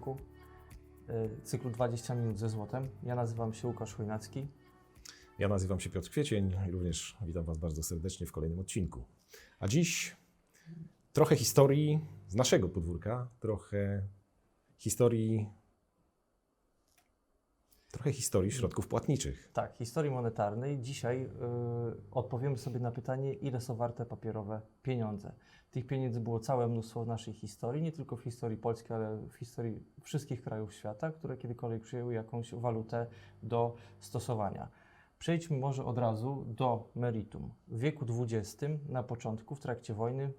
odcinku y, cyklu 20 minut ze złotem. Ja nazywam się Łukasz Chojnacki. Ja nazywam się Piotr Kwiecień i również witam Was bardzo serdecznie w kolejnym odcinku. A dziś trochę historii z naszego podwórka, trochę historii, trochę historii środków płatniczych. Tak, historii monetarnej. Dzisiaj y, odpowiemy sobie na pytanie, ile są warte papierowe pieniądze. Tych pieniędzy było całe mnóstwo w naszej historii, nie tylko w historii Polski, ale w historii wszystkich krajów świata, które kiedykolwiek przyjęły jakąś walutę do stosowania. Przejdźmy może od razu do meritum. W wieku XX, na początku, w trakcie wojny,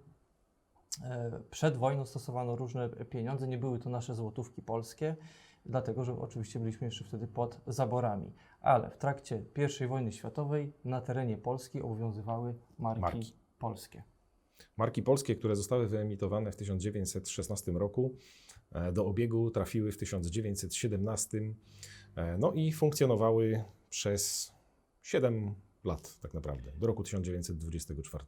e, przed wojną stosowano różne pieniądze, nie były to nasze złotówki polskie, dlatego że oczywiście byliśmy jeszcze wtedy pod zaborami. Ale w trakcie I wojny światowej na terenie Polski obowiązywały marki, Marki. polskie. Marki polskie, które zostały wyemitowane w 1916 roku, e, do obiegu trafiły w 1917, e, no i funkcjonowały przez 7 lat tak naprawdę, do roku 1924.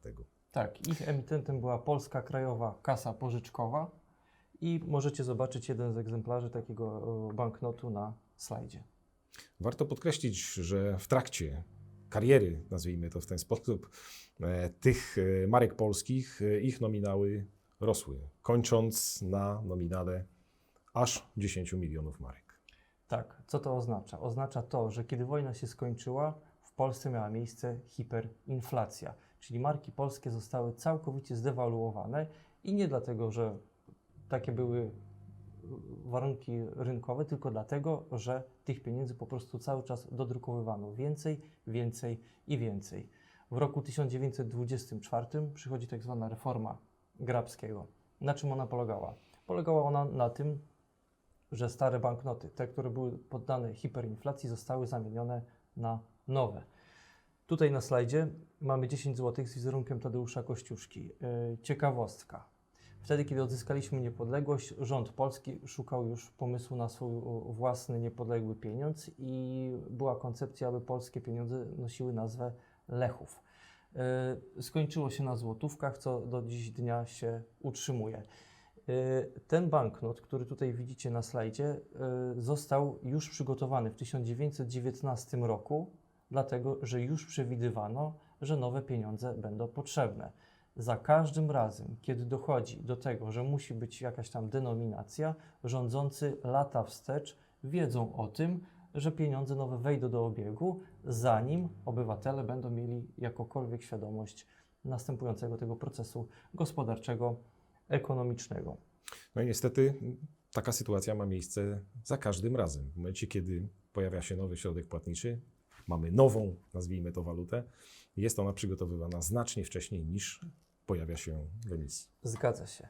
Tak, ich emitentem była Polska Krajowa Kasa Pożyczkowa i możecie zobaczyć jeden z egzemplarzy takiego e, banknotu na slajdzie. Warto podkreślić, że w trakcie kariery, nazwijmy to w ten sposób, e, tych e, marek polskich, ich nominały rosły, kończąc na nominale aż 10 milionów marek. Tak, co to oznacza? Oznacza to, że kiedy wojna się skończyła, w Polsce miała miejsce hiperinflacja, czyli marki polskie zostały całkowicie zdewaluowane i nie dlatego, że takie były warunki rynkowe, tylko dlatego, że tych pieniędzy po prostu cały czas dodrukowywano więcej, więcej i więcej. W roku 1924 przychodzi tak zwana reforma Grabskiego. Na czym ona polegała? Polegała ona na tym, że stare banknoty, te, które były poddane hiperinflacji, zostały zamienione na nowe. Tutaj na slajdzie mamy 10 zł z wizerunkiem Tadeusza Kościuszki. Yy, Ciekawostka. Wtedy, kiedy odzyskaliśmy niepodległość, rząd polski szukał już pomysłu na swój własny niepodległy pieniądz i była koncepcja, aby polskie pieniądze nosiły nazwę lechów. Yy, Skończyło się na złotówkach, co do dziś dnia się utrzymuje. Y, Ten banknot, który tutaj widzicie na slajdzie, y, został już przygotowany w 1919 roku, dlatego że już przewidywano, że nowe pieniądze będą potrzebne. Za każdym razem, kiedy dochodzi do tego, że musi być jakaś tam denominacja, rządzący lata wstecz wiedzą o tym, że pieniądze nowe wejdą do obiegu, zanim obywatele będą mieli jakokolwiek świadomość następującego tego procesu gospodarczego, ekonomicznego. No i niestety taka sytuacja ma miejsce za każdym razem. W momencie, kiedy pojawia się nowy środek płatniczy, mamy nową, nazwijmy to, walutę, jest ona przygotowywana znacznie wcześniej niż pojawia się w emisji. Zgadza się.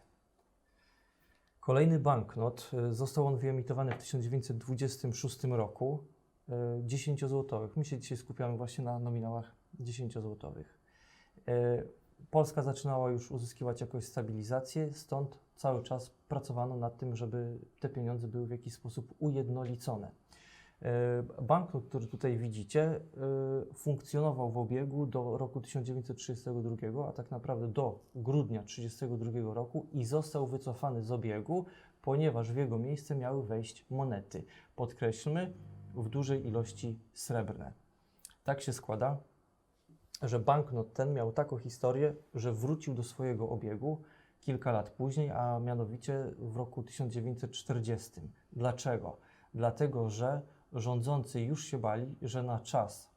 Kolejny banknot, y, został on wyemitowany w 1926 roku, y, 10-złotowych. My się dzisiaj skupiamy właśnie na nominałach 10-złotowych. Y, Polska zaczynała już uzyskiwać jakąś stabilizację, stąd cały czas pracowano nad tym, żeby te pieniądze były w jakiś sposób ujednolicone. E, Banknot, który tutaj widzicie, e, funkcjonował w obiegu do roku 1932, a tak naprawdę do grudnia 1932 roku i został wycofany z obiegu, ponieważ w jego miejsce miały wejść monety. Podkreślmy, w dużej ilości srebrne. Tak się składa, że banknot ten miał taką historię, że wrócił do swojego obiegu kilka lat później, a mianowicie w roku 1940. Dlaczego? Dlatego, że rządzący już się bali, że na czas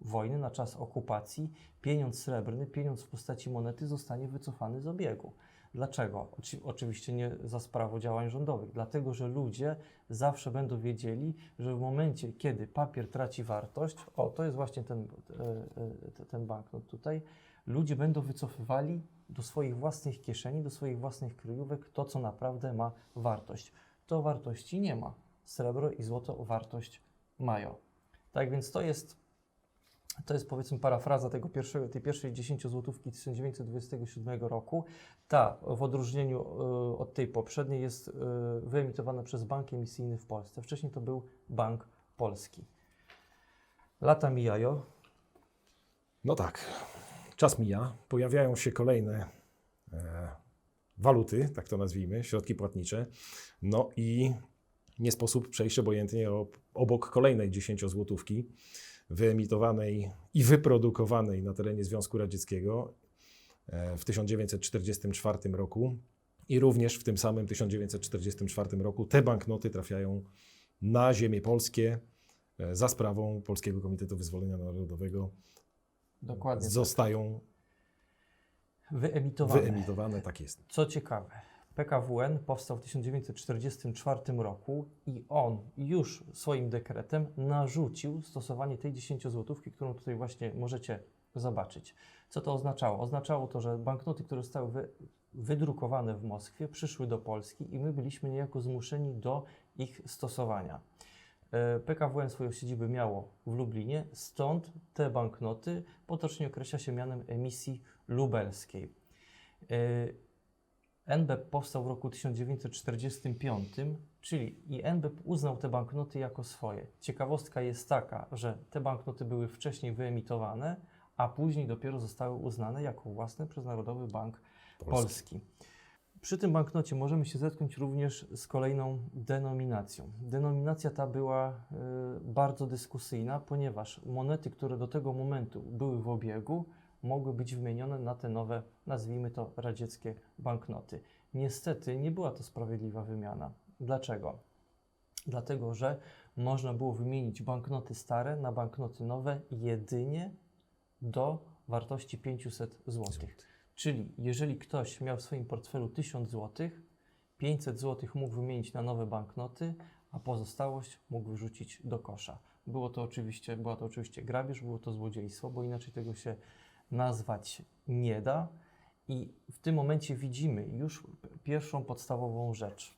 wojny, na czas okupacji, pieniądz srebrny, pieniądz w postaci monety zostanie wycofany z obiegu. Dlaczego? Oczy, oczywiście nie za sprawą działań rządowych, dlatego że ludzie zawsze będą wiedzieli, że w momencie, kiedy papier traci wartość, o to jest właśnie ten, e, e, ten banknot tutaj, ludzie będą wycofywali do swoich własnych kieszeni, do swoich własnych kryjówek to, co naprawdę ma wartość. To wartości nie ma. Srebro i złoto wartość mają. Tak więc to jest, to jest powiedzmy parafraza tego pierwszego, tej pierwszej 10 złotówki 1927 roku. Ta w odróżnieniu y, od tej poprzedniej jest y, wyemitowana przez bank emisyjny w Polsce. Wcześniej to był Bank Polski. Lata mijają, No tak, czas mija, pojawiają się kolejne e, waluty, tak to nazwijmy, środki płatnicze. No i nie sposób przejść obojętnie ob- obok kolejnej 10-złotówki wyemitowanej i wyprodukowanej na terenie Związku Radzieckiego e, w 1944 roku. I również w tym samym 1944 roku te banknoty trafiają na ziemię polskie e, za sprawą Polskiego Komitetu Wyzwolenia Narodowego. Dokładnie. Zostają Wyemitowane. wyemitowane, tak jest. Co ciekawe, PKWN powstał w 1944 roku i on już swoim dekretem narzucił stosowanie tej 10 złotówki, którą tutaj właśnie możecie zobaczyć. Co to oznaczało? Oznaczało to, że banknoty, które zostały wy, wydrukowane w Moskwie, przyszły do Polski i my byliśmy niejako zmuszeni do ich stosowania. E, PKWN swoją siedzibę miało w Lublinie, stąd te banknoty potocznie określa się mianem emisji lubelskiej. E, NBP powstał w roku 1945, czyli i NBP uznał te banknoty jako swoje. Ciekawostka jest taka, że te banknoty były wcześniej wyemitowane, a później dopiero zostały uznane jako własne przez Narodowy Bank Polski. Przy tym banknocie możemy się zetknąć również z kolejną denominacją. Denominacja ta była y, bardzo dyskusyjna, ponieważ monety, które do tego momentu były w obiegu, mogły być wymienione na te nowe, nazwijmy to radzieckie banknoty. Niestety nie była to sprawiedliwa wymiana. Dlaczego? Dlatego, że można było wymienić banknoty stare na banknoty nowe jedynie do wartości 500 zł. Czyli jeżeli ktoś miał w swoim portfelu 1000 zł, 500 zł mógł wymienić na nowe banknoty, a pozostałość mógł wyrzucić do kosza. Było to oczywiście, była to oczywiście grabież, było to złodziejstwo, bo inaczej tego się nazwać nie da. I w tym momencie widzimy już pierwszą podstawową rzecz.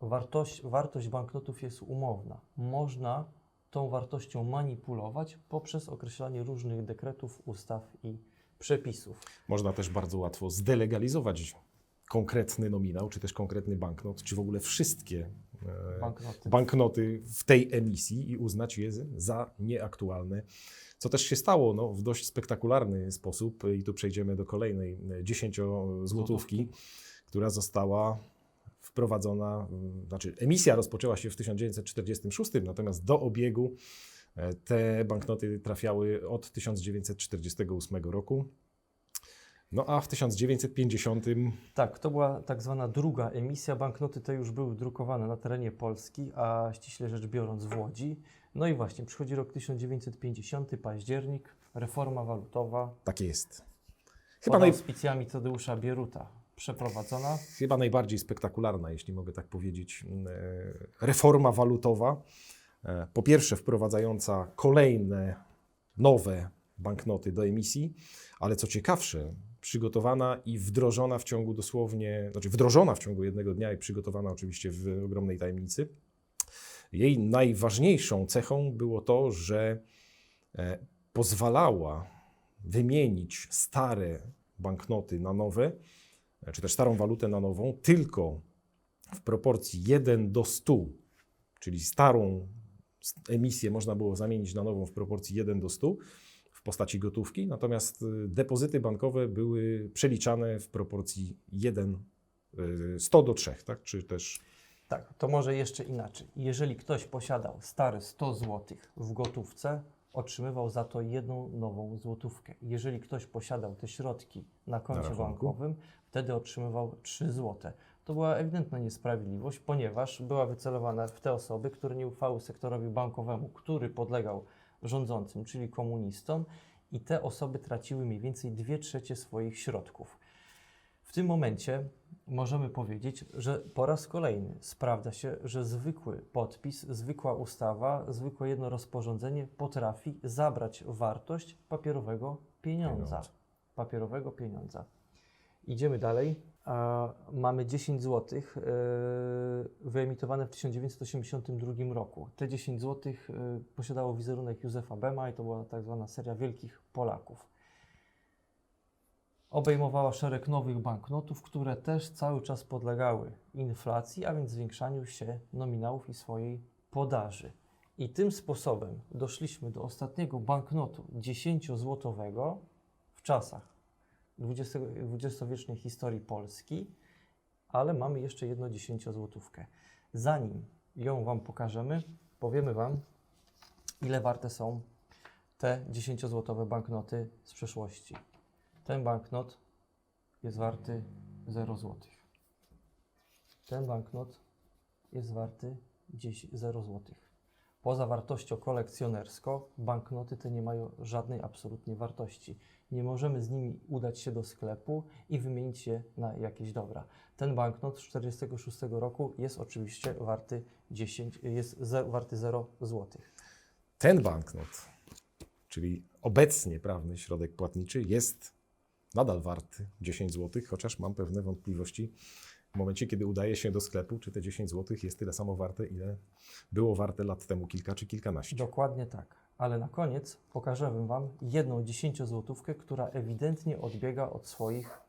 Wartość, wartość banknotów jest umowna. Można tą wartością manipulować poprzez określanie różnych dekretów, ustaw i przepisów. Można też bardzo łatwo zdelegalizować konkretny nominał, czy też konkretny banknot, czy w ogóle wszystkie e, Banknoty. banknoty w tej emisji i uznać je za nieaktualne. Co też się stało no, w dość spektakularny sposób, i tu przejdziemy do kolejnej 10-złotówki, która została wprowadzona, mm, znaczy emisja rozpoczęła się w 1946, natomiast do obiegu e, te banknoty trafiały od 1948 roku. No a w 1950 Tak, to była tak zwana druga emisja. Banknoty te już były drukowane na terenie Polski, a ściśle rzecz biorąc w Łodzi. No i właśnie, przychodzi rok 1950, październik, reforma walutowa, tak jest. pod Chyba, naj, auspicjami Tadeusza Bieruta przeprowadzona. chyba najbardziej spektakularna, jeśli mogę tak powiedzieć, e, reforma walutowa. E, Po pierwsze, wprowadzająca kolejne nowe banknoty do emisji, ale co ciekawsze, przygotowana i wdrożona w ciągu dosłownie, znaczy wdrożona w ciągu jednego dnia i przygotowana oczywiście w ogromnej tajemnicy. Jej najważniejszą cechą było to, że e, pozwalała wymienić stare banknoty na nowe, czy też starą walutę na nową, tylko w proporcji 1 do 100, czyli starą emisję można było zamienić na nową w proporcji 1 do 100 w postaci gotówki, natomiast y, depozyty bankowe były przeliczane w proporcji 1 y, 100 do 3, tak? Czy też Tak, to może jeszcze inaczej. Jeżeli ktoś posiadał stary 100 zł w gotówce, otrzymywał za to jedną nową złotówkę. Jeżeli ktoś posiadał te środki na koncie rachunku. bankowym, wtedy otrzymywał 3 zł. To była ewidentna niesprawiedliwość, ponieważ była wycelowana w te osoby, które nie ufały sektorowi bankowemu, który podlegał rządzącym, czyli komunistom, i te osoby traciły mniej więcej 2 trzecie swoich środków. W tym momencie możemy powiedzieć, że po raz kolejny sprawdza się, że zwykły podpis, zwykła ustawa, zwykłe jedno rozporządzenie potrafi zabrać wartość papierowego pieniądza. Pieniądza. Papierowego pieniądza. Idziemy dalej. A mamy 10 zł yy, wyemitowane w 1982 roku. Te 10 zł yy, posiadało wizerunek Józefa Bema i to była tak zwana seria wielkich Polaków obejmowała szereg nowych banknotów, które też cały czas podlegały inflacji, a więc zwiększaniu się nominałów i swojej podaży. I tym sposobem doszliśmy do ostatniego banknotu 10-złotowego w czasach XX dwudziestowiecznej historii Polski, ale mamy jeszcze jedną 10-złotówkę. Zanim ją Wam pokażemy, powiemy Wam, ile warte są te 10-złotowe banknoty z przeszłości. Ten banknot jest warty 0 złotych. Ten banknot jest warty 10, 0 złotych. Poza wartością kolekcjonerską, banknoty te nie mają żadnej absolutnie wartości. Nie możemy z nimi udać się do sklepu i wymienić je na jakieś dobra. Ten banknot z 1946 roku jest oczywiście warty 10, jest warty 0 złotych. Ten banknot, czyli obecnie prawny środek płatniczy, jest nadal warty 10 zł, chociaż mam pewne wątpliwości w momencie, kiedy udaje się do sklepu, czy te 10 zł jest tyle samo warte, ile było warte lat temu kilka czy kilkanaście. Dokładnie tak. Ale na koniec pokażemy Wam jedną 10-złotówkę, która ewidentnie odbiega od swoich,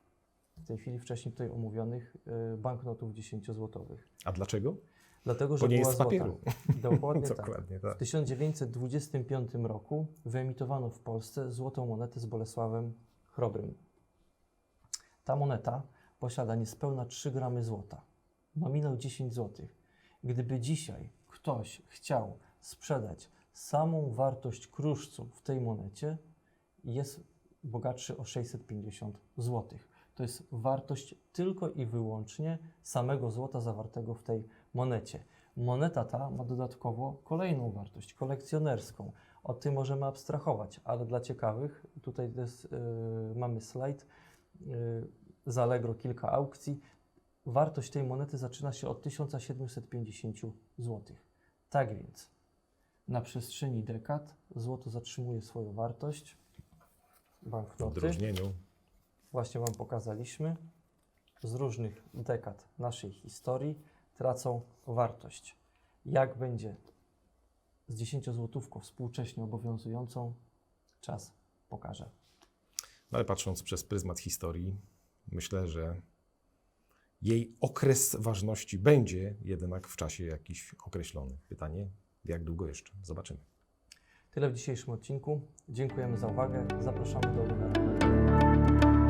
w tej chwili wcześniej tutaj omówionych, y, banknotów 10-złotowych. A dlaczego? Dlatego, że Bo nie była jest z złota. papieru. Dokładnie tak. Dokładnie tak. W 1925 roku wyemitowano w Polsce złotą monetę z Bolesławem Chrobrym. Ta moneta posiada niespełna 3 gramy złota. Nominał 10 zł. Gdyby dzisiaj ktoś chciał sprzedać samą wartość kruszcu w tej monecie, jest bogatszy o 650 zł. To jest wartość tylko i wyłącznie samego złota zawartego w tej monecie. Moneta ta ma dodatkowo kolejną wartość kolekcjonerską. Od tej możemy abstrahować, ale dla ciekawych, tutaj jest, yy, mamy slajd yy, kilka aukcji. Wartość tej monety zaczyna się od 1750 zł. Tak więc na przestrzeni dekad złoto zatrzymuje swoją wartość. W Banknoty odróżnieniu właśnie Wam pokazaliśmy, z różnych dekad naszej historii tracą wartość. Jak będzie z 10 złotówką współcześnie obowiązującą, czas pokaże. No ale patrząc przez pryzmat historii, myślę, że jej okres ważności będzie jednak w czasie jakiś określony. Pytanie, jak długo jeszcze? Zobaczymy. Tyle w dzisiejszym odcinku. Dziękujemy za uwagę. Zapraszamy do oglądania.